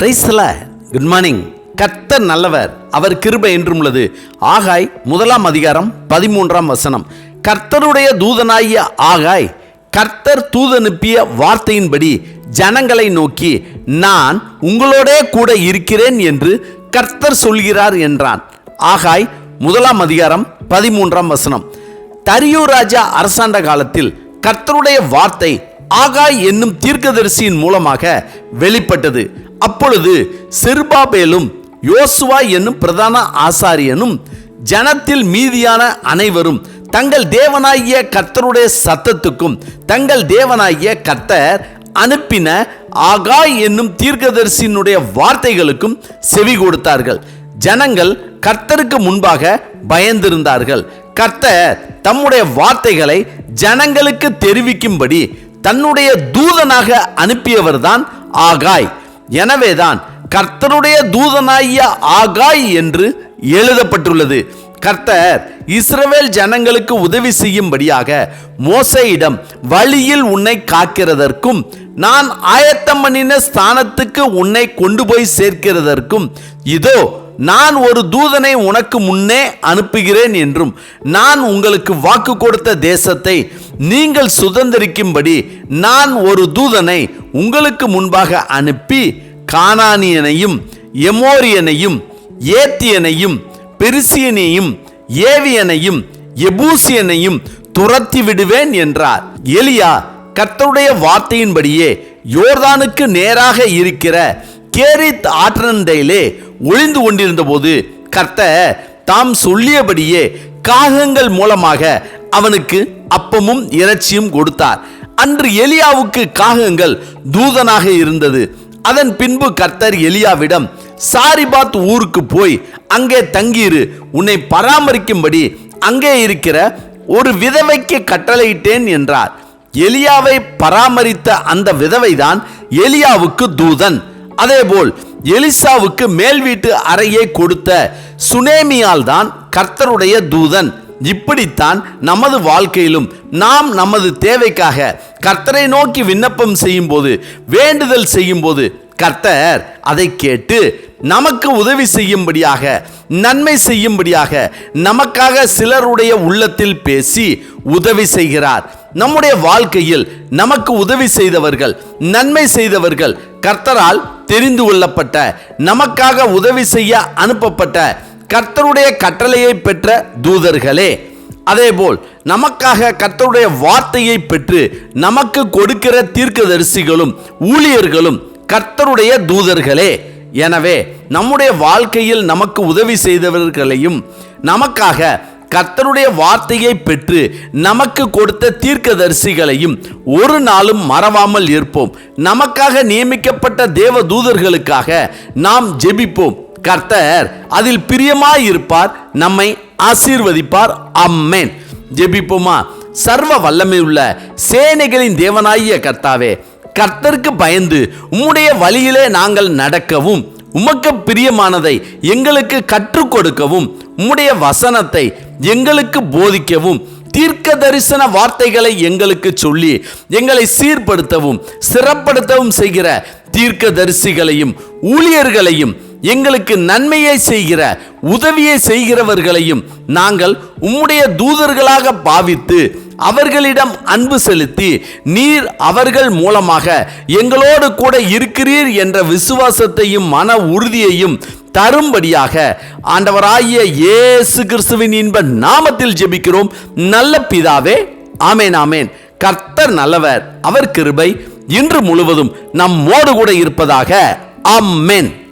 பிரைஸ்ல good morning கர்த்தர் நல்லவர். அவர் கிருபை என்றும் உள்ளது. ஆகாய் முதலாம் அதிகாரம் பதிமூன்றாம் வசனம். கர்த்தருடைய தூதனாகிய ஆகாய் கர்த்தர் தூதனுப்பிய வார்த்தையின்படி ஜனங்களை நோக்கி நான் உங்களோடே கூட இருக்கிறேன் என்று கர்த்தர் சொல்கிறார் என்றான். ஆகாய் முதலாம் அதிகாரம் பதிமூன்றாம் வசனம். தரியு ராஜா அரசாண்ட காலத்தில் கர்த்தருடைய வார்த்தை ஆகாய் என்னும் தீர்க்கதரிசியின் மூலமாக வெளிப்பட்டது. அப்பொழுது செருபாபேலும் யோசுவா என்னும் பிரதான ஆசாரியனும் ஜனத்தில் மீதியான அனைவரும் தங்கள் தேவனாகிய கர்த்தருடைய சத்தத்துக்கும் தங்கள் தேவனாகிய கர்த்தர் அனுப்பின ஆகாய் என்னும் தீர்க்கதரிசியினுடைய வார்த்தைகளுக்கும் செவி கொடுத்தார்கள். ஜனங்கள் கர்த்தருக்கு முன்பாக பயந்திருந்தார்கள். கர்த்தர் தம்முடைய வார்த்தைகளை ஜனங்களுக்கு தெரிவிக்கும்படி தன்னுடைய தூதனாக அனுப்பியவர்தான் ஆகாய். எனவேதான் கர்த்தருடைய தூதனாகிய ஆகாய் என்று எழுதப்பட்டுள்ளது. கர்த்தர் இஸ்ரவேல் ஜனங்களுக்கு உதவி செய்யும்படியாக மோசையிடம் வழியில் உன்னை காக்கிறதற்கும் நான் ஆயத்தம் பண்ணின ஸ்தானத்துக்கு உன்னை கொண்டு போய் சேர்க்கிறதற்கும் இதோ நான் ஒரு தூதனை உனக்கு முன்னே அனுப்புகிறேன் என்றும் நான் உங்களுக்கு வாக்கு கொடுத்த தேசத்தை நீங்கள் சுதந்திரிக்கும்படி நான் ஒரு தூதனை உங்களுக்கு முன்பாக அனுப்பி கானானியனையும் எமோரியனையும் ஏத்தியனையும் பெருசியனையும் ஏவியனையும் எபூசியனையும் துரத்தி விடுவேன் என்றார். எலியா கர்த்தருடைய வார்த்தையின்படியே யோர்தானுக்கு நேராக இருக்கிற கேரித் ஆற்றண்டையிலே ஒளிந்து கொண்டிருந்த போது தாம் சொல்லியபடியே காகங்கள் மூலமாக அவனுக்கு அப்பமும் இறைச்சியும் கொடுத்தார். அன்று எலியாவுக்கு காகங்கள் தூதனாக இருந்தது. அதன் பின்பு கர்த்தர் எலியாவிடம் சாரிபாத் ஊருக்கு போய் அங்கே தங்கியிரு. உன்னை பராமரிக்கும்படி அங்கே இருக்கிற ஒரு விதவைக்கு கட்டளையிட்டேன் என்றார். எலியாவை பராமரித்த அந்த விதவைதான் எலியாவுக்கு தூதன். அதேபோல் எலிசாவுக்கு மேல் வீட்டு அறையை கொடுத்த சுனேமியால் தான் கர்த்தருடைய தூதன். இப்படித்தான் நமது வாழ்க்கையிலும் நாம் நமது தேவைக்காக கர்த்தரை நோக்கி விண்ணப்பம் செய்யும் போது வேண்டுதல் செய்யும் போது கர்த்தர் அதை கேட்டு நமக்கு உதவி செய்யும்படியாக நன்மை செய்யும்படியாக நமக்காக சிலருடைய உள்ளத்தில் பேசி உதவி செய்கிறார். நம்முடைய வாழ்க்கையில் நமக்கு உதவி செய்தவர்கள் நன்மை செய்தவர்கள் கர்த்தரால் தெரிந்து கொள்ளப்பட்ட நமக்காக உதவி செய்ய அனுப்பப்பட்ட கர்த்தருடைய கட்டளையை பெற்ற தூதர்களே. அதேபோல் நமக்காக கர்த்தருடைய வார்த்தையை பெற்று நமக்கு கொடுக்கிற தீர்க்கதரிசிகளும் ஊழியர்களும் கர்த்தருடைய தூதர்களே. எனவே நம்முடைய வாழ்க்கையில் நமக்கு உதவி செய்தவர்களையும் நமக்காக கர்த்தருடைய வார்த்தையை பெற்று நமக்கு கொடுத்த தீர்க்கதரிசிகளையும் ஒரு நாளும் மறவாமல் இருப்போம். நமக்காக நியமிக்கப்பட்ட தேவ தூதர்களுக்காக நாம் ஜெபிப்போம். கர்த்தர் அதில் பிரியமாயிருப்பார் நம்மை ஆசீர்வதிப்பார். அம்மேன் ஜெபிப்போமா? சர்வ வல்லமை உள்ள சேனைகளின் தேவனாகிய கர்த்தாவே கர்த்தருக்கு பயந்து உம்முடைய வழியிலே நாங்கள் நடக்கவும் உமக்கு பிரியமானதை எங்களுக்கு கற்றுக் கொடுக்கவும் உம்முடைய வசனத்தை எங்களுக்கு போதிக்கவும் தீர்க்க தரிசன வார்த்தைகளை எங்களுக்கு சொல்லி எங்களை சீர்படுத்தவும் சிறப்படுத்தவும் செய்கிற தீர்க்க தரிசிகளையும் ஊழியர்களையும் எங்களுக்கு நன்மையை செய்கிற உதவியை செய்கிறவர்களையும் நாங்கள் உம்முடைய தூதர்களாக பாவித்து அவர்களிடம் அன்பு செலுத்தி நீர் அவர்கள் மூலமாக எங்களோடு கூட இருக்கிறீர் என்ற விசுவாசத்தையும் மன உறுதியையும் தரும்படியாக ஆண்டவராகிய இயேசு கிறிஸ்துவின் இன்ப நாமத்தில் ஜெபிக்கிறோம். நல்ல பிதாவே ஆமேன் ஆமேன். கர்த்தர் நல்லவர் அவர் கிருபை இன்று முழுவதும் நம்மோடு கூட இருப்பதாக அம்மேன்